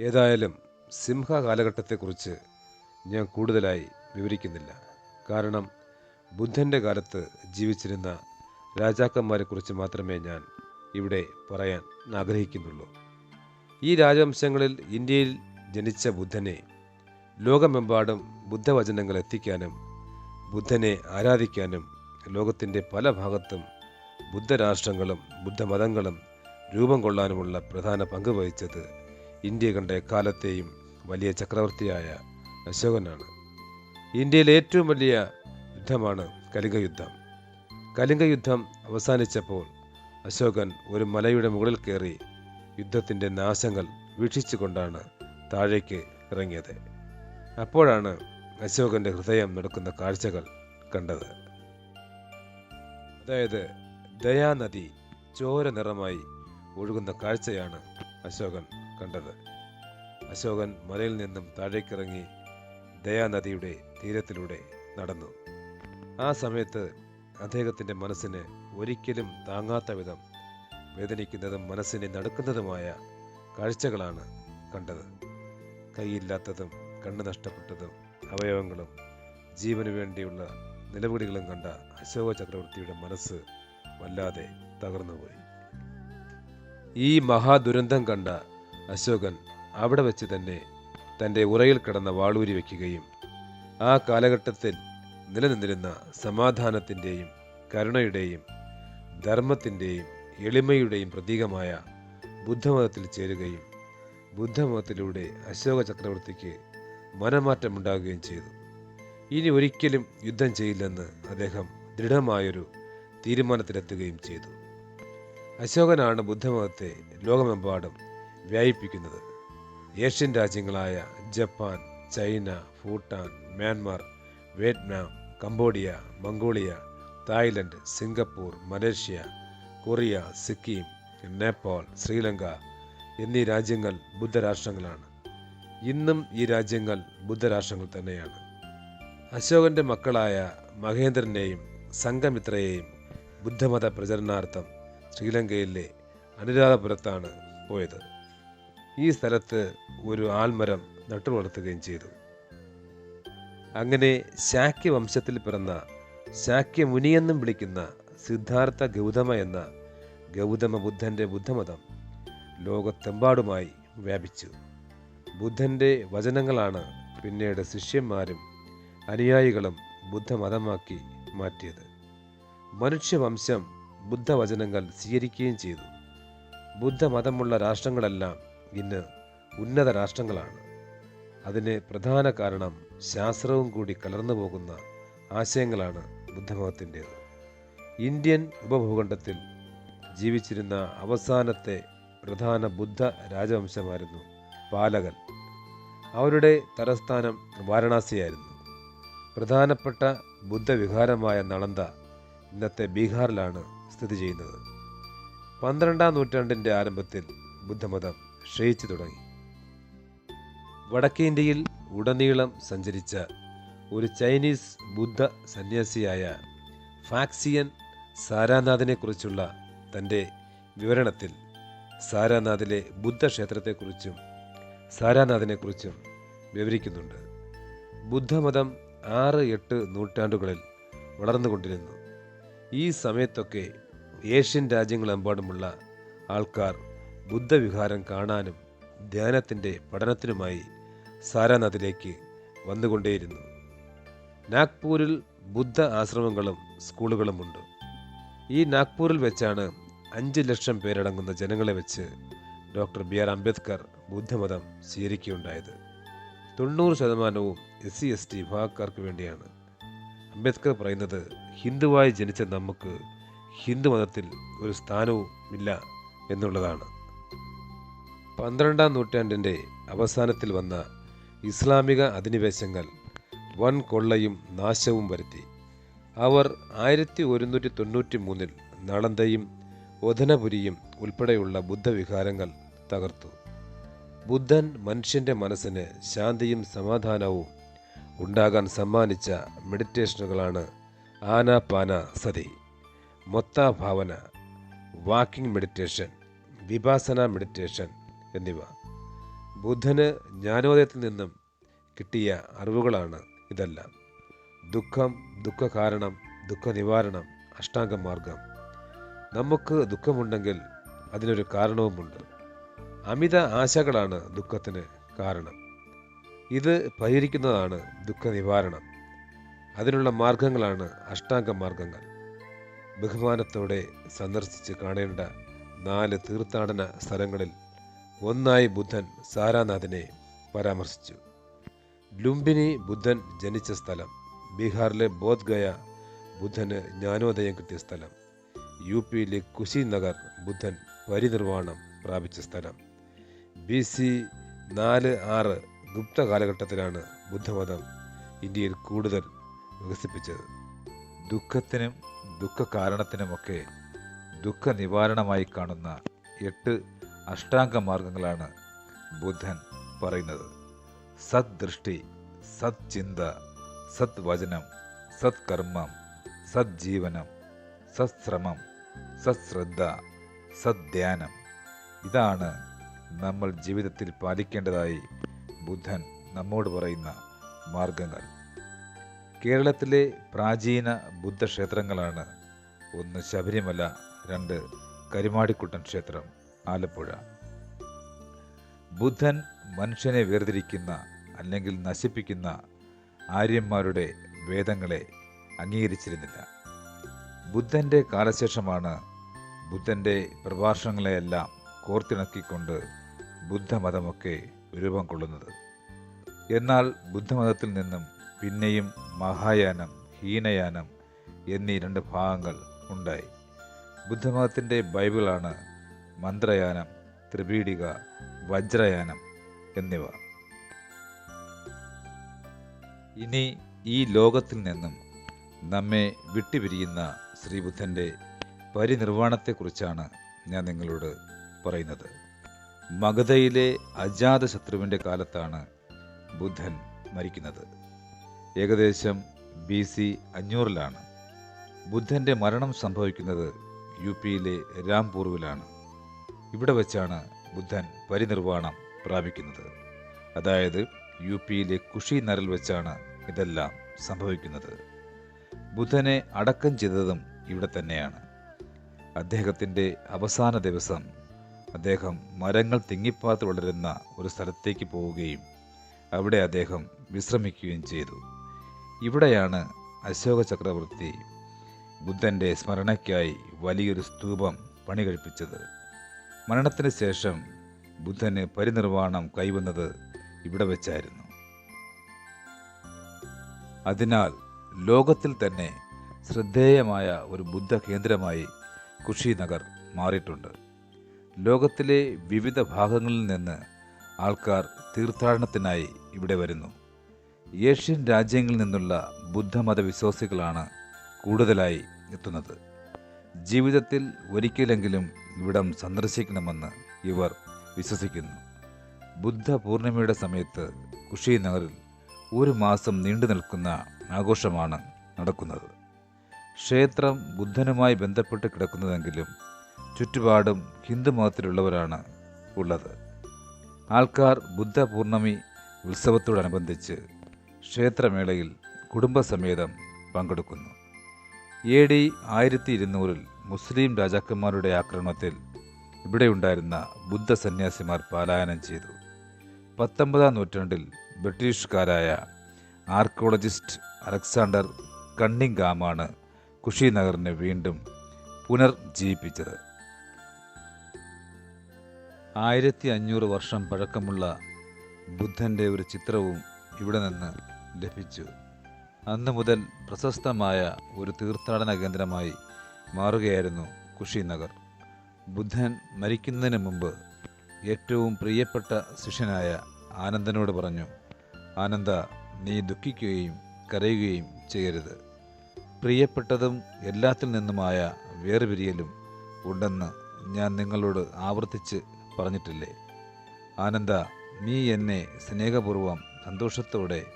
ഏതായാലും സിംഹ കാലഘട്ടത്തെക്കുറിച്ച് ഞാൻ കൂടുതലായി വിവരിക്കുന്നില്ല. കാരണം ബുദ്ധന്റെ കാലത്ത് ജീവിച്ചിരുന്ന രാജാക്കന്മാരെക്കുറിച്ച് മാത്രമേ ഞാൻ ഇവിടെ പറയാൻ ആഗ്രഹിക്കുന്നുള്ളൂ. ഈ രാജവംശങ്ങളിൽ ഇന്ത്യയിൽ ജനിച്ച ബുദ്ധനെ ലോകമെമ്പാടും ബുദ്ധവചനങ്ങൾ എത്തിക്കാനും ബുദ്ധനെ ആരാധിക്കാനും ലോകത്തിന്റെ പല ഭാഗത്തും ബുദ്ധരാഷ്ട്രങ്ങളും ബുദ്ധമതങ്ങളും രൂപം കൊള്ളാനുമുള്ള പ്രധാന പങ്ക് വഹിച്ചത് ഇന്ത്യ കണ്ട എക്കാലത്തെയും വലിയ ചക്രവർത്തിയായ അശോകനാണ്. ഇന്ത്യയിലെ ഏറ്റവും വലിയ യുദ്ധമാണ് കലിംഗ യുദ്ധം കലിംഗ യുദ്ധം അവസാനിച്ചപ്പോൾ അശോകൻ ഒരു മലയുടെ മുകളിൽ കയറി യുദ്ധത്തിന്റെ നാശങ്ങൾ വീക്ഷിച്ചുകൊണ്ടാണ് താഴേക്ക് ഇറങ്ങിയത്. അപ്പോഴാണ് അശോകന്റെ ഹൃദയം നടക്കുന്ന കാഴ്ചകൾ കണ്ടത്. അതായത് ദയാനദി ചോര നിറമായി ഒഴുകുന്ന കാഴ്ചയാണ് അശോകൻ കണ്ടത്. അശോകൻ മലയിൽ നിന്നും താഴേക്കിറങ്ങി ദയാനദിയുടെ തീരത്തിലൂടെ നടന്നു. ആ സമയത്ത് അദ്ദേഹത്തിന്റെ മനസ്സിന് ഒരിക്കലും താങ്ങാത്ത വിധം വേദനിക്കുന്നതും മനസ്സിനെ നടുക്കുന്നതുമായ കാഴ്ചകളാണ് കണ്ടത്. കൈയില്ലാത്തതും കണ്ണു നഷ്ടപ്പെട്ടതും അവയവങ്ങളും ജീവന് വേണ്ടിയുള്ള നിലവിളികളും കണ്ട അശോക ചക്രവർത്തിയുടെ മനസ്സ് വല്ലാതെ തകർന്നുപോയി. ഈ മഹാദുരന്തം കണ്ട അശോകൻ അവിടെ വെച്ച് തന്നെ തന്റെ ഉറയിൽ കിടന്ന വാളൂരി വയ്ക്കുകയും ആ കാലഘട്ടത്തിൽ നിലനിന്നിരുന്ന സമാധാനത്തിന്റെയും കരുണയുടെയും ധർമ്മത്തിന്റെയും എളിമയുടെയും പ്രതീകമായ ബുദ്ധമതത്തിൽ ചേരുകയും ബുദ്ധമതത്തിലൂടെ അശോക ചക്രവർത്തിക്ക് മനമാറ്റമുണ്ടാകുകയും ചെയ്തു. ഇനി ഒരിക്കലും യുദ്ധം ചെയ്യില്ലെന്ന് അദ്ദേഹം ദൃഢമായൊരു തീരുമാനത്തിലെത്തുകയും ചെയ്തു. അശോകനാണ് ബുദ്ധമതത്തെ ലോകമെമ്പാടും വ്യാപിപ്പിക്കുന്നത്. Asian രാജ്യങ്ങളായ Japan China Bhutan Myanmar Vietnam Cambodia Mongolia Thailand Singapore Malaysia Korea Sikkim Nepal Sri Lanka എന്നീ രാജ്യങ്ങൾ ബുദ്ധരാഷ്ട്രങ്ങളാണ്. ഇന്നും ഈ രാജ്യങ്ങൾ ബുദ്ധരാഷ്ട്രങ്ങൾ തന്നെയാണ്. അശോകന്റെ മക്കളായ മഹേന്ദ്രനെയും സംഘമിത്രയെയും ബുദ്ധമത പ്രചരണാർത്ഥം ശ്രീലങ്കയിലെ അനുരാധപുരത്താണ് പോയത്. ഈ സ്ഥലത്ത് ഒരു ആൽമരം നട്ടുവളർത്തുകയും ചെയ്തു. അങ്ങനെ ശാക്യ വംശത്തിൽ പിറന്ന ശാക്യ മുനിയെന്നും വിളിക്കുന്ന സിദ്ധാർത്ഥ ഗൗതമ എന്ന ഗൗതമ ബുദ്ധന്റെ ബുദ്ധമതം ലോകത്തെമ്പാടുമായി വ്യാപിച്ചു. ബുദ്ധന്റെ വചനങ്ങളാണ് പിന്നീട് ശിഷ്യന്മാരും അനുയായികളും ബുദ്ധമതമാക്കി മാറ്റിയത്. മനുഷ്യവംശം ബുദ്ധവചനങ്ങൾ സ്വീകരിക്കുകയും ചെയ്തു. ബുദ്ധമതമുള്ള രാഷ്ട്രങ്ങളെല്ലാം ഇന്ന് ഉന്നത രാഷ്ട്രങ്ങളാണ്. അതിന് പ്രധാന കാരണം ശാസ്ത്രവും കൂടി കലർന്നു പോകുന്ന ആശയങ്ങളാണ് ബുദ്ധമതത്തിന്റേത്. ഇന്ത്യൻ ഉപഭൂഖണ്ഡത്തിൽ ജീവിച്ചിരുന്ന അവസാനത്തെ പ്രധാന ബുദ്ധ രാജവംശമായിരുന്നു പാലകൻ. അവരുടെ തലസ്ഥാനം വാരണാസിയായിരുന്നു. പ്രധാനപ്പെട്ട ബുദ്ധവിഹാരമായ നളന്ത ഇന്നത്തെ ബീഹാറിലാണ് സ്ഥിതി ചെയ്യുന്നത്. പന്ത്രണ്ടാം നൂറ്റാണ്ടിന്റെ ആരംഭത്തിൽ ബുദ്ധമതം ക്ഷയിച്ചു തുടങ്ങി. വടക്കേ ഇന്ത്യയിൽ ഉടനീളം സഞ്ചരിച്ച ഒരു ചൈനീസ് ബുദ്ധ സന്യാസിയായ ഫാക്സിയൻ സാരാനാഥിനെക്കുറിച്ചുള്ള തന്റെ വിവരണത്തിൽ സാരാനാഥിലെ ബുദ്ധക്ഷേത്രത്തെക്കുറിച്ചും സാരാനാഥിനെക്കുറിച്ചും വിവരിക്കുന്നുണ്ട്. ബുദ്ധമതം ആറ് എട്ട് നൂറ്റാണ്ടുകളിൽ വളർന്നുകൊണ്ടിരുന്നു. ഈ സമയത്തൊക്കെ ഏഷ്യൻ രാജ്യങ്ങളെമ്പാടുമുള്ള ആൾക്കാർ ബുദ്ധവിഹാരം കാണാനും ധ്യാനത്തിന്റെ പഠനത്തിനുമായി സാരാനാഥിലേക്ക് വന്നുകൊണ്ടേയിരുന്നു. നാഗ്പൂരിൽ ബുദ്ധ ആശ്രമങ്ങളും സ്കൂളുകളുമുണ്ട് ഈ നാഗ്പൂരിൽ വെച്ചാണ് അഞ്ച് ലക്ഷം പേരടങ്ങുന്ന ജനങ്ങളെ വെച്ച് ഡോക്ടർ ബി ആർ അംബേദ്കർ ബുദ്ധമതം സ്വീകരിക്കുകയുണ്ടായത്. തൊണ്ണൂറ് ശതമാനവും എസ് സി എസ് ടി വിഭാഗക്കാർക്ക് വേണ്ടിയാണ്. അംബേദ്കർ പറയുന്നത് ഹിന്ദുവായി ജനിച്ച നമുക്ക് ഹിന്ദുമതത്തിൽ ഒരു സ്ഥാനവും ഇല്ല എന്നുള്ളതാണ്. പന്ത്രണ്ടാം നൂറ്റാണ്ടിന്റെ അവസാനത്തിൽ വന്ന ഇസ്ലാമിക അധിനിവേശങ്ങൾ വൻ കൊള്ളയും നാശവും വരുത്തി. അവർ ആയിരത്തി ഒരുന്നൂറ്റി തൊണ്ണൂറ്റി മൂന്നിൽ നളന്തയും ഒധനപുരിയും ഉൾപ്പെടെയുള്ള ബുദ്ധവിഹാരങ്ങൾ തകർത്തു. ബുദ്ധൻ മനുഷ്യന്റെ മനസ്സിന് ശാന്തിയും സമാധാനവും ഉണ്ടാകാൻ സമ്മാനിച്ച മെഡിറ്റേഷനുകളാണ് Anapana Sati Metta Bhavana walking meditation Vipassana meditation എന്നിവ. ബുദ്ധന് ജ്ഞാനോദയത്തിൽ നിന്നും കിട്ടിയ അറിവുകളാണ് ഇതെല്ലാം. ദുഃഖം ദുഃഖകാരണം ദുഃഖനിവാരണം അഷ്ടാംഗ മാർഗം നമുക്ക് ദുഃഖമുണ്ടെങ്കിൽ അതിനൊരു കാരണവുമുണ്ട്. അമിത ആശകളാണ് ദുഃഖത്തിന് കാരണം. ഇത് പരിഹരിക്കുന്നതാണ് ദുഃഖനിവാരണം. അതിനുള്ള മാർഗങ്ങളാണ് അഷ്ടാംഗ മാർഗങ്ങൾ ബഹുമാനത്തോടെ സന്ദർശിച്ച് കാണേണ്ട നാല് തീർത്ഥാടന സ്ഥലങ്ങളിൽ ഒന്നായി ബുദ്ധൻ സാരാനാഥിനെ പരാമർശിച്ചു. ലുംബിനി ബുദ്ധൻ ജനിച്ച സ്ഥലം ബീഹാറിലെ ബോധ്ഗയ ബുദ്ധന് ജ്ഞാനോദയം കിട്ടിയ സ്ഥലം. യു പിയിലെ കുശിനഗർ ബുദ്ധൻ പരിനിർവാണം പ്രാപിച്ച സ്ഥലം. ബി സി നാല് ആറ് ഗുപ്ത കാലഘട്ടത്തിലാണ് ബുദ്ധമതം ഇന്ത്യയിൽ കൂടുതൽ വികസിപ്പിച്ചത്. ദുഃഖത്തിനും ദുഃഖ കാരണത്തിനുമൊക്കെ ദുഃഖ നിവാരണമായി കാണുന്ന എട്ട് അഷ്ടാംഗ മാർഗങ്ങളാണ് ബുദ്ധൻ പറയുന്നത്. സദ്ദൃഷ്ടി സത്ചിന്ത സത്വചനം സത്കർമ്മം സജ്ജീവനം സശ്രമം സശ്രദ്ധ സദ്ധ്യാനം. ഇതാണ് നമ്മൾ ജീവിതത്തിൽ പാലിക്കേണ്ടതായി ബുദ്ധൻ നമ്മോട് പറയുന്ന മാർഗങ്ങൾ. കേരളത്തിലെ പ്രാചീന ബുദ്ധക്ഷേത്രങ്ങളാണ് ഒന്ന് ശബരിമല രണ്ട് കരിമാടിക്കുട്ടൻ ക്ഷേത്രം. ആലപ്പുഴ. ബുദ്ധൻ മനുഷ്യനെ വേർതിരിക്കുന്ന അല്ലെങ്കിൽ നശിപ്പിക്കുന്ന ആര്യന്മാരുടെ വേദങ്ങളെ അംഗീകരിച്ചിരുന്നില്ല. ബുദ്ധന്റെ കാലശേഷമാണ് ബുദ്ധന്റെ പ്രഭാഷണങ്ങളെയെല്ലാം കോർത്തിണക്കിക്കൊണ്ട് ബുദ്ധമതമൊക്കെ രൂപം കൊള്ളുന്നത്. എന്നാൽ ബുദ്ധമതത്തിൽ നിന്നും പിന്നെയും മഹായാനം ഹീനയാനം എന്നീ രണ്ട് ഭാഗങ്ങൾ ഉണ്ടായി. ബുദ്ധമതത്തിന്റെ ബൈബിളാണ് മന്ത്രയാനം ത്രിപീഡിക വജ്രയാനം എന്നിവ. ഇനി ഈ ലോകത്തിൽ നിന്നും നമ്മെ വിട്ടുപിരിയുന്ന ശ്രീബുദ്ധന്റെ പരിനിർവാണത്തെക്കുറിച്ചാണ് ഞാൻ നിങ്ങളോട് പറയുന്നത്. മഗധയിലെ അജാതശത്രുവിന്റെ കാലത്താണ് ബുദ്ധൻ മരിക്കുന്നത്. ഏകദേശം ബി സി അഞ്ഞൂറിലാണ്. ബുദ്ധന്റെ മരണം സംഭവിക്കുന്നത് യു പിയിലെ രാംപൂർവിലാണ്. ഇവിടെ വെച്ചാണ് ബുദ്ധൻ പരിനിർവാണം പ്രാപിക്കുന്നത്. അതായത് യു പിയിലെ കുഷിനറിൽ വെച്ചാണ് ഇതെല്ലാം സംഭവിക്കുന്നത്. ബുദ്ധനെ അടക്കം ചെയ്തതും ഇവിടെ തന്നെയാണ്. അദ്ദേഹത്തിന്റെ അവസാന ദിവസം അദ്ദേഹം മരങ്ങൾ തിങ്ങിപ്പാത്ത് വളരുന്ന ഒരു സ്ഥലത്തേക്ക് പോവുകയും അവിടെ അദ്ദേഹം വിശ്രമിക്കുകയും ചെയ്തു. ഇവിടെയാണ് അശോക ചക്രവർത്തി ബുദ്ധന്റെ സ്മരണയ്ക്കായി വലിയൊരു സ്തൂപം പണി കഴിപ്പിച്ചത് മരണത്തിന് ശേഷം ബുദ്ധന് പരിനിർവാണം കൈവന്നത് ഇവിടെ വെച്ചായിരുന്നു. അതിനാൽ ലോകത്തിൽ തന്നെ ശ്രദ്ധേയമായ ഒരു ബുദ്ധ കേന്ദ്രമായി കുഷിനഗർ മാറിയിട്ടുണ്ട്. ലോകത്തിലെ വിവിധ ഭാഗങ്ങളിൽ നിന്ന് ആൾക്കാർ തീർത്ഥാടനത്തിനായി ഇവിടെ വരുന്നു. ഏഷ്യൻ രാജ്യങ്ങളിൽ നിന്നുള്ള ബുദ്ധമത വിശ്വാസികളാണ് കൂടുതലായി എത്തുന്നത്. ജീവിതത്തിൽ ഒരിക്കലെങ്കിലും ഇവിടം സന്ദർശിക്കണമെന്ന് ഇവർ വിശ്വസിക്കുന്നു. ബുദ്ധ പൂർണിമയുടെ സമയത്ത് കുഷിനഗറിൽ ഒരു മാസം നീണ്ടു നിൽക്കുന്ന ആഘോഷമാണ് നടക്കുന്നത്. ക്ഷേത്രം ബുദ്ധനുമായി ബന്ധപ്പെട്ട് കിടക്കുന്നതെങ്കിലും ചുറ്റുപാടും ഹിന്ദു മതത്തിലുള്ളവരാണ് ഉള്ളത്. ആൾക്കാർ ബുദ്ധ പൂർണമി ഉത്സവത്തോടനുബന്ധിച്ച് ക്ഷേത്രമേളയിൽ കുടുംബസമേതം പങ്കെടുക്കുന്നു. എ ഡി ആയിരത്തി ഇരുന്നൂറിൽ മുസ്ലിം രാജാക്കന്മാരുടെ ആക്രമണത്തിൽ ഇവിടെയുണ്ടായിരുന്ന ബുദ്ധ സന്യാസിമാർ പലായനം ചെയ്തു. പത്തൊമ്പതാം നൂറ്റാണ്ടിൽ ബ്രിട്ടീഷുകാരായ ആർക്കോളജിസ്റ്റ് അലക്സാണ്ടർ കണ്ണിങ്കാമാണ് കുഷിനഗറിനെ വീണ്ടും പുനർജീവിപ്പിച്ചത്. ആയിരത്തി അഞ്ഞൂറ് വർഷം പഴക്കമുള്ള ബുദ്ധന്റെ ഒരു ചിത്രവും ഇവിടെ നിന്ന് ലഭിച്ചു. അന്ന് മുതൽ പ്രശസ്തമായ ഒരു തീർത്ഥാടന കേന്ദ്രമായി മാറുകയായിരുന്നു കുഷിനഗർ ബുദ്ധൻ മരിക്കുന്നതിന് മുമ്പ് ഏറ്റവും പ്രിയപ്പെട്ട ശിഷ്യനായ ആനന്ദനോട് പറഞ്ഞു ആനന്ദ നീ ദുഃഖിക്കുകയും കരയുകയും ചെയ്യരുത്. പ്രിയപ്പെട്ടതും എല്ലാത്തിൽ നിന്നുമായ വേർപിരിയലും ഉണ്ടെന്ന് ഞാൻ നിങ്ങളോട് ആവർത്തിച്ച് പറഞ്ഞിട്ടില്ലേ? ആനന്ദ നീ എന്നെ സ്നേഹപൂർവം സന്തോഷത്തോടെ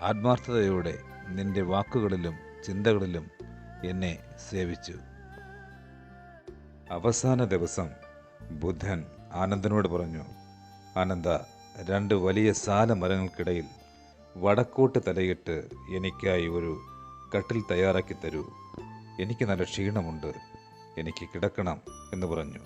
ആത്മാർത്ഥതയോടെ നിന്റെ വാക്കുകളിലും ചിന്തകളിലും എന്നെ സേവിച്ചു. അവസാന ദിവസം ബുദ്ധൻ ആനന്ദനോട് പറഞ്ഞു ആനന്ദ രണ്ട് വലിയ സാല മരങ്ങൾക്കിടയിൽ വടക്കോട്ട് തലയിട്ട് എനിക്കായി ഒരു കട്ടിൽ തയ്യാറാക്കി തരൂ. എനിക്ക് നല്ല ക്ഷീണമുണ്ട്. എനിക്ക് കിടക്കണം എന്ന് പറഞ്ഞു.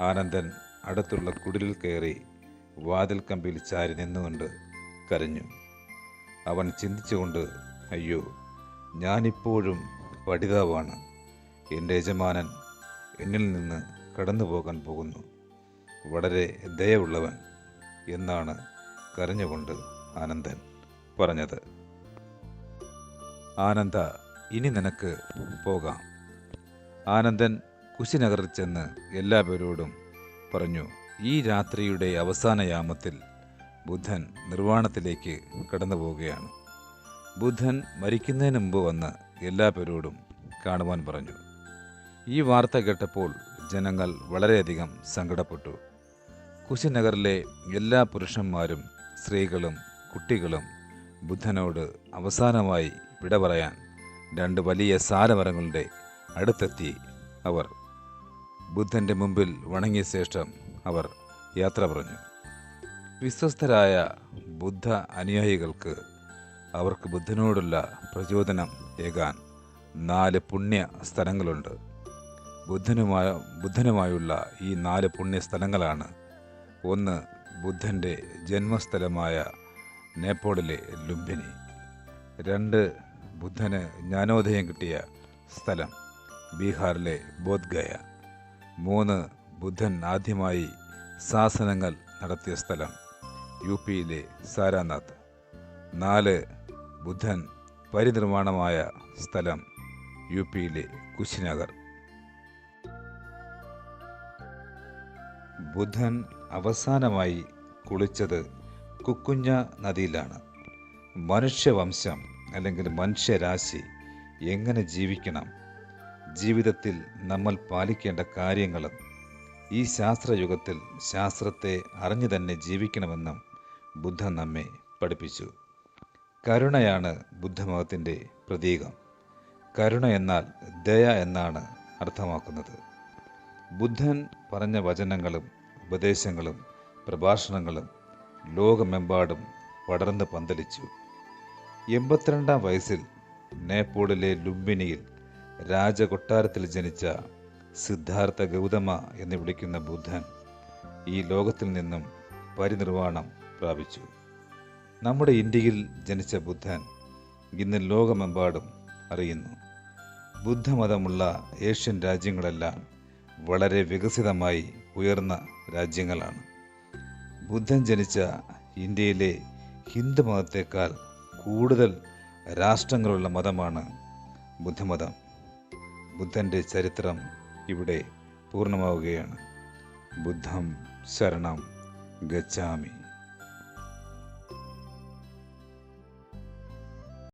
ആനന്ദൻ അടുത്തുള്ള കുടിലിൽ കയറി വാതിൽ കമ്പിയിൽ ചാരി നിന്നുകൊണ്ട് കരഞ്ഞു. അവൻ ചിന്തിച്ചുകൊണ്ട് അയ്യോ ഞാനിപ്പോഴും പഠിതാവാണ്. എന്റെ യജമാനൻ എന്നിൽ നിന്ന് കടന്നു പോകാൻ പോകുന്നു. വളരെ ദയവുള്ളവൻ എന്നാണ് കരഞ്ഞുകൊണ്ട് ആനന്ദൻ പറഞ്ഞത്. ആനന്ദ ഇനി നിനക്ക് പോകാം. ആനന്ദൻ കുശിനഗറിൽ ചെന്ന് എല്ലാവരോടും പറഞ്ഞു ഈ രാത്രിയുടെ അവസാന യാമത്തിൽ ബുദ്ധൻ നിർവാണത്തിലേക്ക് കടന്നു പോവുകയാണ്. ബുദ്ധൻ മരിക്കുന്നതിന് മുമ്പ് വന്ന് എല്ലാ പേരോടും കാണുവാൻ പറഞ്ഞു. ഈ വാർത്ത കേട്ടപ്പോൾ ജനങ്ങൾ വളരെയധികം സങ്കടപ്പെട്ടു. കുശിനഗറിലെ എല്ലാ പുരുഷന്മാരും സ്ത്രീകളും കുട്ടികളും ബുദ്ധനോട് അവസാനമായി വിട പറയാൻ രണ്ട് വലിയ സാരമരങ്ങളുടെ അടുത്തെത്തി അവർ. ബുദ്ധന്റെ മുമ്പിൽ വണങ്ങിയ ശേഷം അവർ യാത്ര പറഞ്ഞു. വിശ്വസ്തരായ ബുദ്ധ അനുയായികൾക്ക് അവർക്ക് ബുദ്ധനോടുള്ള പ്രചോദനം ഏകാൻ നാല് പുണ്യ സ്ഥലങ്ങളുണ്ട്. ബുദ്ധനുമായ ബുദ്ധനുമായുള്ള ഈ നാല് പുണ്യ സ്ഥലങ്ങളാണ്. ഒന്ന് ബുദ്ധന്റെ ജന്മസ്ഥലമായ നേപ്പാളിലെ ലുംബിനി. രണ്ട് ബുദ്ധന് ജ്ഞാനോദയം കിട്ടിയ സ്ഥലം ബീഹാറിലെ ബോധ്ഗയ. മൂന്ന് ബുദ്ധൻ ആദ്യമായി ശാസനങ്ങൾ നടത്തിയ സ്ഥലം യു പിയിലെ സാരാനാഥ്. നാല് ബുദ്ധൻ പരിനിർമ്മാണമായ സ്ഥലം യു പിയിലെ കുശിനഗർ. ബുദ്ധൻ അവസാനമായി കുളിച്ചത് കുക്കുഞ്ഞ നദിയിലാണ്. മനുഷ്യവംശം അല്ലെങ്കിൽ മനുഷ്യരാശി എങ്ങനെ ജീവിക്കണം? ജീവിതത്തിൽ നമ്മൾ പാലിക്കേണ്ട കാര്യങ്ങളും ഈ ശാസ്ത്രയുഗത്തിൽ ശാസ്ത്രത്തെ അറിഞ്ഞു തന്നെ ജീവിക്കണമെന്നും ബുദ്ധൻ നമ്മെ പഠിപ്പിച്ചു. കരുണയാണ് ബുദ്ധമതത്തിന്റെ പ്രതീകം. കരുണ എന്നാൽ ദയ എന്നാണ് അർത്ഥമാക്കുന്നത്. ബുദ്ധൻ പറഞ്ഞ വചനങ്ങളും ഉപദേശങ്ങളും പ്രഭാഷണങ്ങളും ലോകമെമ്പാടും പടർന്ന് പന്തലിച്ചു. എൺപത്തിരണ്ടാം വയസ്സിൽ നേപ്പാളിലെ ലുംബിനിയിൽ രാജകൊട്ടാരത്തിൽ ജനിച്ച സിദ്ധാർത്ഥ ഗൗതമ എന്ന് വിളിക്കുന്ന ബുദ്ധൻ ഈ ലോകത്തിൽ നിന്നും പരിനിർവാണം പ്രാപിച്ചു. നമ്മുടെ ഇന്ത്യയിൽ ജനിച്ച ബുദ്ധൻ ഇന്ന് ലോകമെമ്പാടും അറിയുന്നു. ബുദ്ധമതമുള്ള ഏഷ്യൻ രാജ്യങ്ങളെല്ലാം വളരെ വികസിതമായി ഉയർന്ന രാജ്യങ്ങളാണ്. ബുദ്ധൻ ജനിച്ച ഇന്ത്യയിലെ ഹിന്ദു മതത്തേക്കാൾ കൂടുതൽ രാഷ്ട്രങ്ങളുള്ള മതമാണ് ബുദ്ധമതം. ബുദ്ധന്റെ ചരിത്രം ഇവിടെ പൂർണമാവുകയാണ്. ബുദ്ധം ശരണം ഗച്ഛാമി.